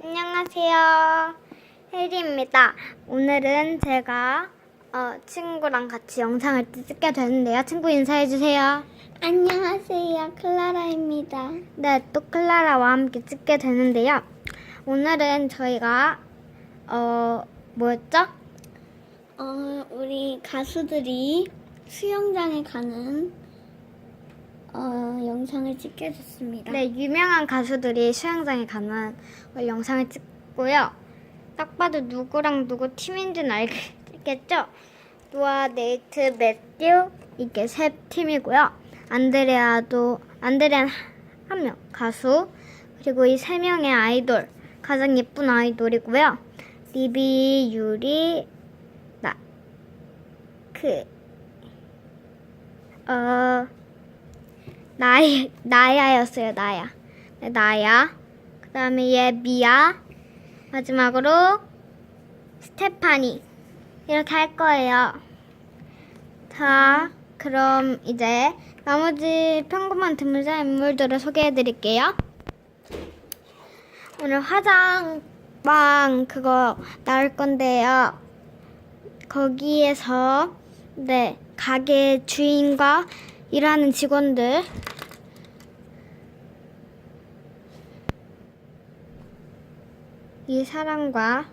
안녕하세요. 혜리입니다. 오늘은 제가 어, 친구랑 같이 영상을 찍게 되는데요. 친구 인사해주세요. 안녕하세요, 클라라입니다. 네, 또 클라라와 함께 찍게 되는데요. 오늘은 저희가 어 뭐였죠? 어, 우리 가수들이 수영장에 가는 어, 영상을 찍게 됐습니다. 네, 유명한 가수들이 수영장에 걸 영상을 찍고요. 딱 봐도 누구랑 누구 팀인지는 알겠죠? 노아, 네이트, 매튜 이게 세 팀이고요. 안드레아도 안드레안 한명 가수 그리고 이 세 명의 아이돌 가장 예쁜 아이돌이고요. 리비, 유리, 나, 그, 어. 나이, 나야였어요, 나야. 네, 나야. 그 다음에 얘 미야. 마지막으로 스테파니. 이렇게 할 거예요. 자, 그럼 이제 나머지 평범한 드물자 인물들을 소개해 드릴게요. 오늘 화장방 그거 나올 건데요. 거기에서 네 가게 주인과 일하는 직원들 이 사람과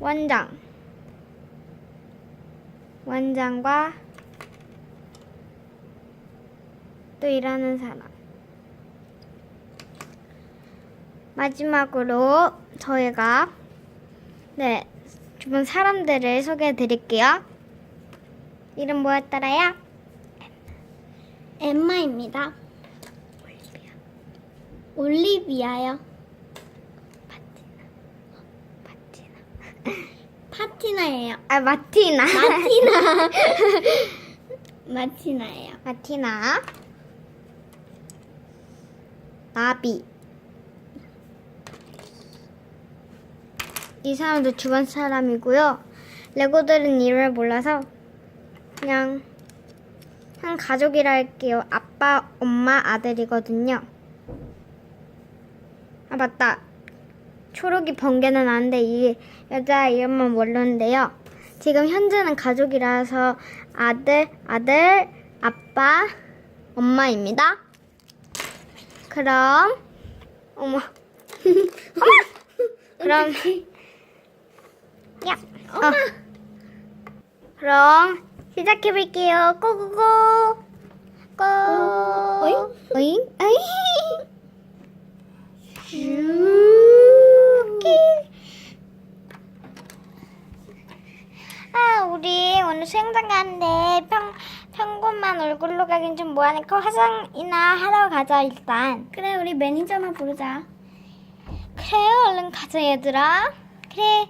원장 원장과 또 일하는 사람 마지막으로 저희가 네 주변 사람들을 소개해 드릴게요. 이름 뭐였더라요? 엠마입니다. 올리비아요. 마티나. 파티나예요. 아 마티나. 마티나. 마티나예요. 마티나. 나비. 이 사람도 주변 사람이고요. 레고들은 이름을 몰라서 그냥 한 가족이라 할게요. 아빠, 엄마, 아들이거든요. 아 맞다. 초록이 번개는 아는데 이 여자 이름만 모르는데요. 지금 현재는 가족이라서 아들, 아들, 아빠, 엄마입니다. 그럼 어머. 그럼 야. 엄마. 어. 그럼 시작해 볼게요. 고고고. 고. 어잉? 어잉? 어잉? 슈키. 아, 우리 오늘 수영장 가는데 평, 평범한 얼굴로 가긴 좀 뭐하니까 화장이나 하러 가자, 일단. 그래, 우리 매니저나 부르자. 그래, 얼른 가자, 얘들아. 그래.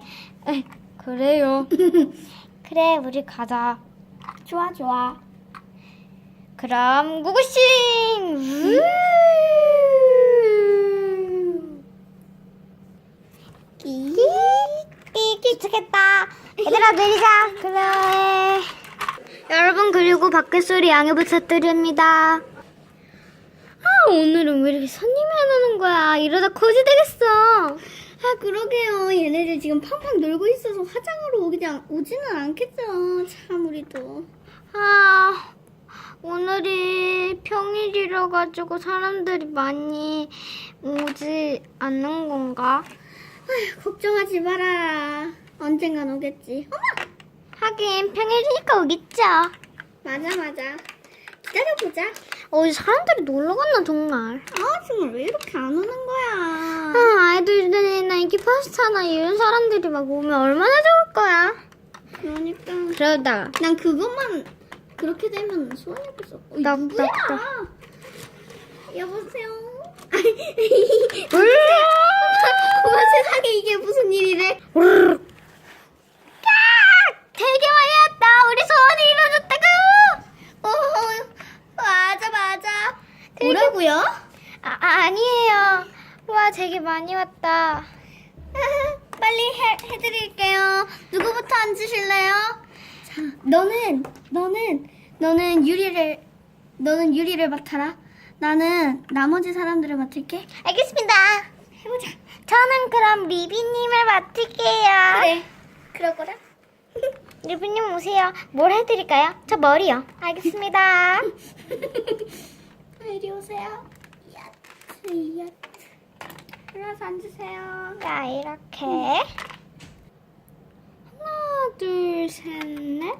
에이, 그래요. 그래, 우리 가자. 좋아, 좋아. 그럼 구구싱! 우! 끼, 끼, 도착했다. 얘들아, 내리자. 그래. 여러분, 그리고 밖에 소리 양해 부탁드립니다. 아, 오늘은 왜 이렇게 손님이 안 오는 거야? 이러다 거지 되겠어. 아, 그러게요. 얘네들 지금 팡팡 놀고 있어서 화장으로 않- 오지는 않겠죠. 참, 우리도. 아, 오늘이 평일이라 가지고 사람들이 많이 오지 않는 건가? 아휴, 걱정하지 마라. 언젠간 오겠지. 어머! 하긴 평일이니까 오겠죠. 맞아, 맞아. 기다려보자. 어디 사람들이 놀러 갔나 정말. 아, 정말 왜 이렇게 안 오는 거야. 아, 아이돌들이나 인기 포스터나 이런 사람들이 막 오면 얼마나 좋을 거야. 그러니까. 그러다가 난 그것만 그렇게 되면 소원이 없어. 어, 나, 누구야? 나, 나. 여보세요. 으아! 어머 세상에 이게 무슨 일이래? 되게 많이 왔다. 우리 소원이 이루어졌다고. 어, 맞아 맞아. 되게- 뭐라고요? 아, 아, 아니에요. 와, 되게 많이 왔다. 빨리 해, 해드릴게요. 누구부터 앉으실래요? 자, 너는 너는 너는 유리를 너는 유리를 맡아라. 나는 나머지 사람들을 맡을게. 알겠습니다. 해보자. 저는 그럼 리비님을 맡을게요. 그래. 그러거라. 리비님 오세요. 뭘 해드릴까요? 저 머리요. 알겠습니다. 이리 오세요. 야트, 야트. 일어나서 앉으세요. 자, 이렇게. 하나, 둘, 셋, 넷.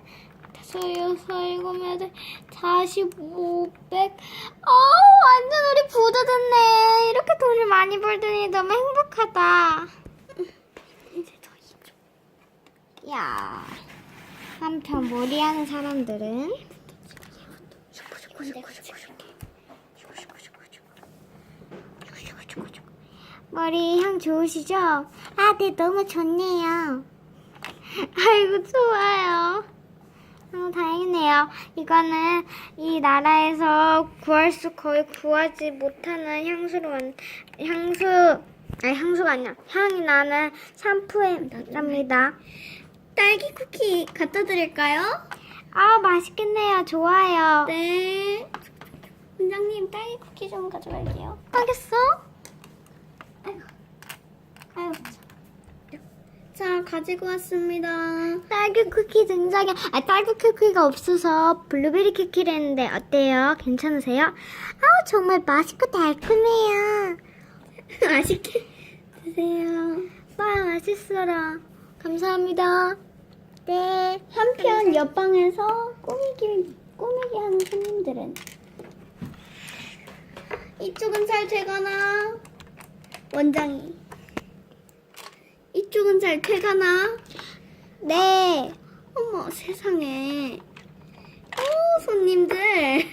일곱, 여덟, 사십, 오백. 어, 완전 우리 부자 됐네. 이렇게 돈을 많이 벌더니 너무 행복하다. 이제 더 이쪽. 야. 한편 머리하는 사람들은 머리 향 좋으시죠? 아, 네, 너무 좋네요. 아이고, 좋아요. 어, 다행이네요. 이거는 이 나라에서 구할 수 거의 구하지 못하는 향수로 만, 향수, 아니, 향수가 아니라 향이 나는 샴푸입니다. 딸기 쿠키 갖다 드릴까요? 아, 맛있겠네요. 좋아요. 네. 원장님 딸기 쿠키 좀 가져갈게요. 알겠어? 아이고. 아유. 자, 가지고 왔습니다. 딸기 쿠키 등장해. 아, 딸기 쿠키가 없어서 블루베리 쿠키를 했는데 어때요? 괜찮으세요? 아우, 정말 맛있고 달콤해요. 맛있게 드세요. 와, 맛있어라. 감사합니다. 네. 한편 옆방에서 꾸미기 꾸미기 하는 손님들은 이쪽은 잘 되거나 원장이 이쪽은 잘 되거나 네. 어머 세상에 오 손님들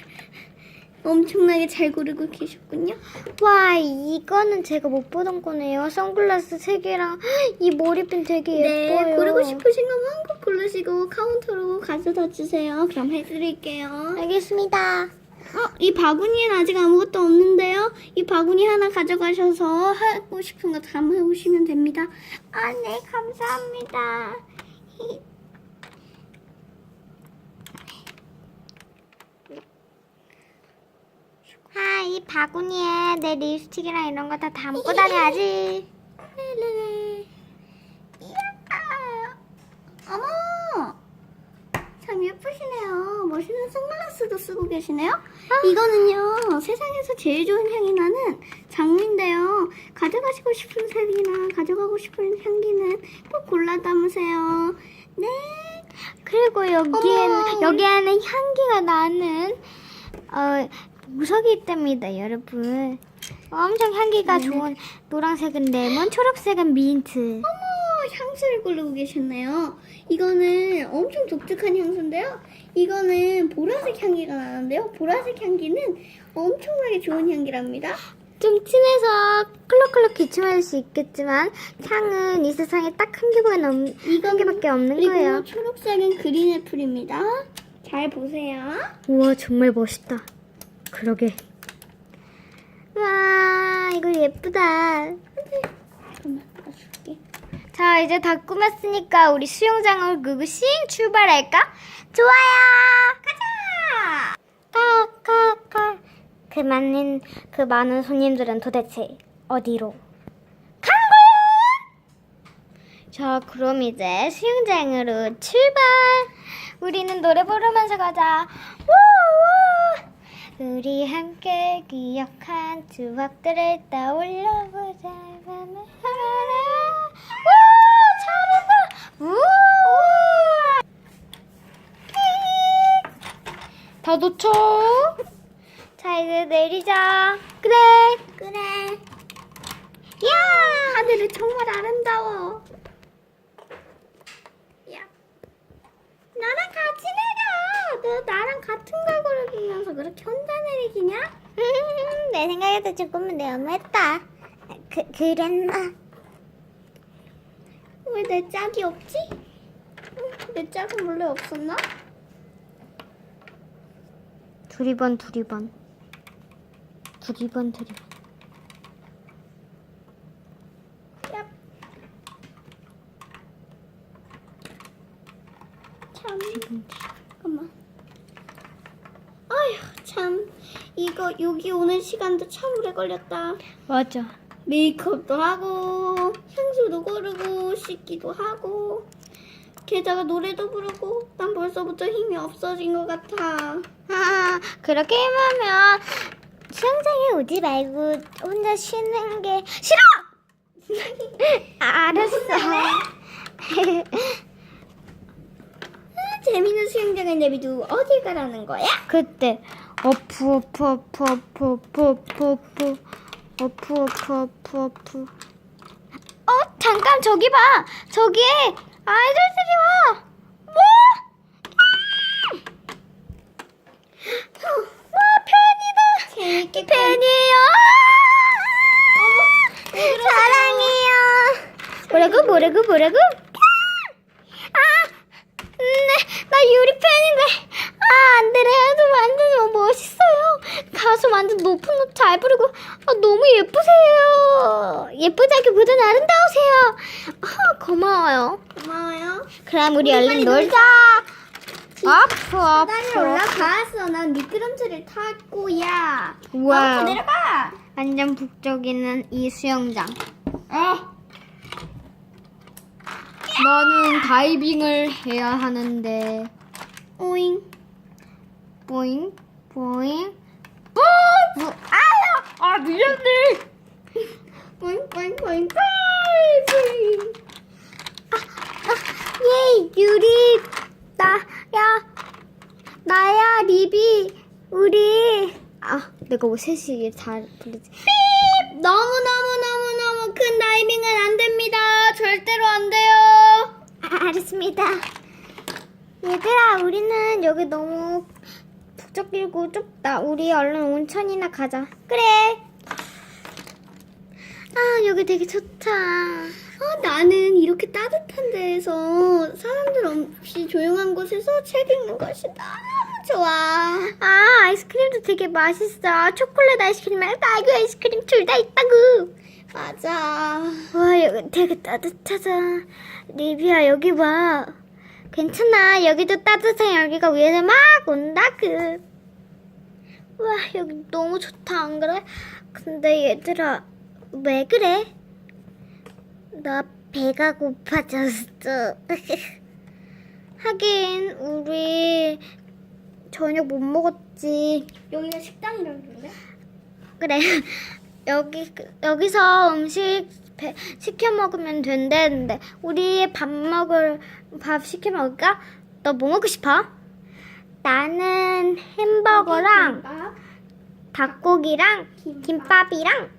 엄청나게 잘 고르고 계셨군요. 와, 이거는 제가 못 보던 거네요. 선글라스 세 개랑 이 머리핀 되게 예뻐요. 네 고르고 싶으신 거 마음껏 고르시고 카운터로 가져다 주세요. 그럼 해드릴게요. 알겠습니다. 어, 이 바구니엔 아직 아무것도 없는데요. 이 바구니 하나 가져가셔서 하고 싶은 거 담아오시면 됩니다. 아, 네, 감사합니다. 아, 이 바구니에 내 립스틱이랑 이런 거 다 담고 다녀야지. 네네네. 이야! 어머! 참 예쁘시네요. 멋있는 선글라스도 쓰고 계시네요. 이거는요, 세상에서 제일 좋은 향이 나는 장미인데요. 가져가시고 싶은 색이나 가져가고 싶은 향기는 꼭 골라 담으세요. 네. 그리고 여기에는 어머. 여기에는 향기가 나는 어 무석이 있답니다, 여러분. 엄청 향기가 네네. 좋은 노란색은 레몬, 초록색은 민트. 어머, 향수를 고르고 계셨네요. 이거는 엄청 독특한 향수인데요. 이거는 보라색 향기가 나는데요. 보라색 향기는 엄청나게 좋은 향기랍니다. 좀 진해서 클럭클럭 기침할 수 있겠지만 향은 이 세상에 딱 한 개만 없, 한 개밖에 없는 그리고 거예요. 초록색은 그린 애플입니다. 잘 보세요. 우와 정말 멋있다. 그러게. 와 이거 예쁘다. 잠깐만. 자 이제 다 꾸몄으니까 우리 수영장을 씩 출발할까? 좋아요. 가자. 까까까. 그 많은 그 많은 손님들은 도대체 어디로 간 거야? 자 그럼 이제 수영장으로 출발. 우리는 노래 부르면서 가자. 우우. 우리 함께 기억한 추억들을 떠올려보자. 더 놓쳐. 자 이제 내리자. 그래. 그래. 야. 하늘이 정말 아름다워. 야. 나랑 같이 내려. 너 나랑 같은 걸 고르면서 그렇게 혼자 내리기냐? 내 생각에도 조금은 너무했다. 그 그랬나? 왜 내 짝이 없지? 응, 내 짝은 원래 없었나? 두리번 두리번. 두리번 두리번. 야. 참. 잠깐만. 아휴, 참. 이 이거 여기 오는 시간도 참 오래 걸렸다. 맞아. 메이크업도 하고 향수도 고르고 씻기도 하고 게다가 노래도 부르고 난 벌써부터 힘이 없어진 것 같아. 아, 그렇게 하면 수영장에 오지 말고 혼자 쉬는 게 싫어! 아, 알았어. 아, 재밌는 수영장을 내비두고 어딜 가라는 거야? 그때 어프 어프 어프 어프 어프 어프 어프 어프 어프 어프 어프 어 잠깐 저기 봐. 저기에 아이돌들이 와. 뭐? 와 팬이다. 팬이에요. 사랑해요. 뭐라고 뭐라고 뭐라고? 아 네, 나 유리 팬인데. 아 안드레아도 완전 멋있어요. 가수 완전 높은 노트 잘 부르고 아, 너무 예쁘세요 예쁘다기보단 아름다우세요 아, 고마워요 고마워요. 그럼 우리 얼른 놀자. 아프 아프 계단에 올라가서 난 미끄럼틀을 탈 거야. 와우. 어, 내려가. 완전 북적이는 이 수영장 어. 나는 다이빙을 해야 하는데 오잉. 보잉 보잉 아야 아 미안해 보잉 보잉. 예 유리 나야 나야 리비 우리 아 내가 왜 셋이 잘 부르지 너무 너무 너무 너무 큰 다이빙은 안 됩니다. 절대로 안 돼요. 아, 알았습니다 얘들아 우리는 여기 너무 북적이고 좁다. 우리 얼른 온천이나 가자. 그래. 아 여기 되게 좋다. 아, 나는 이렇게 따뜻한 데에서 사람들 없이 조용한 곳에서 책 읽는 것이 너무 좋아. 아 아이스크림도 되게 맛있어. 초콜릿 아이스크림이랑 딸기 아이스크림 둘 다 있다고 맞아. 와 여기 되게 따뜻하다. 리비야 여기 봐 괜찮아 여기도 따뜻한 열기가 위에서 막 온다 그 와 여기 너무 좋다 안 그래? 근데 얘들아 왜 그래? 나 배가 고파졌어 하긴 우리 저녁 못 먹었지 여기가 식당이라는 건데? 그래 여기 여기서 음식 배- 시켜 먹으면 된대는데 우리 밥 먹을 밥 시켜 먹을까? 너 뭐 먹고 싶어? 나는 햄버거랑 닭고기랑 김밥. 김밥이랑.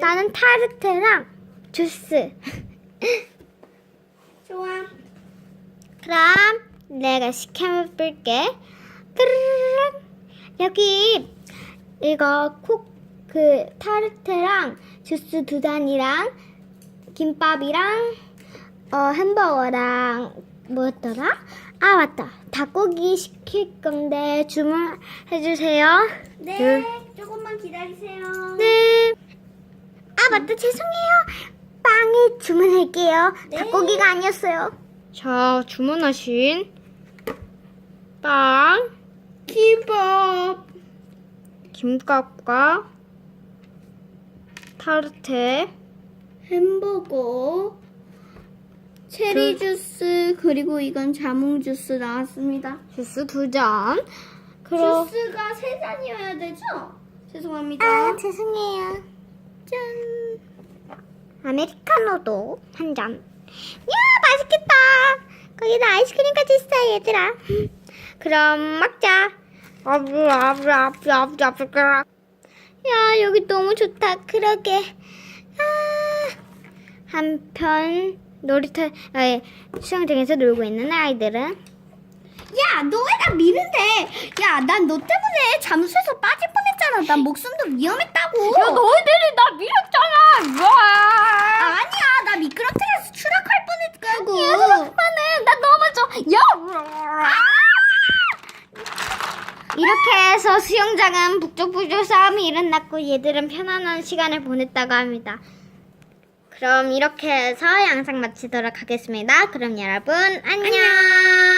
나는 타르트랑 주스. 좋아. 그럼 내가 시켜볼게. 뚜루루루. 여기 이거 콕 그 타르트랑 주스 두 잔이랑 김밥이랑 어 햄버거랑 뭐였더라? 아 맞다 닭고기 시킬 건데 주문해 주세요. 네, 조금만 기다리세요. 네. 아 맞다 죄송해요. 빵을 주문할게요. 네. 닭고기가 아니었어요. 자 주문하신 빵, 김밥. 김밥과 타르트, 햄버거. 체리 주스 그리고 이건 자몽 주스 나왔습니다. 주스 두 잔. 그럼 주스가 세 잔이어야 되죠? 죄송합니다. 아 죄송해요. 짠. 아메리카노도 한 잔. 야 맛있겠다. 거기다 아이스크림까지 있어 얘들아. 그럼 먹자. 야 여기 너무 좋다. 그러게. 아, 한편 놀이터 아니, 수영장에서 놀고 있는 아이들은 야, 너 왜 나 미는데? 야, 난 너 때문에 잠수해서 빠질 뻔했잖아. 난 목숨도 위험했다고. 너희들이 나 밀었잖아. 와. 아니야, 나 미끄럼틀에서 추락할 뻔했다고. 얘들아 그만해. 나 넘어져. 야. 이렇게 해서 수영장은 북적북적 싸움이 일어났고 얘들은 편안한 시간을 보냈다고 합니다. 그럼 이렇게 해서 영상 마치도록 하겠습니다. 그럼 여러분 안녕.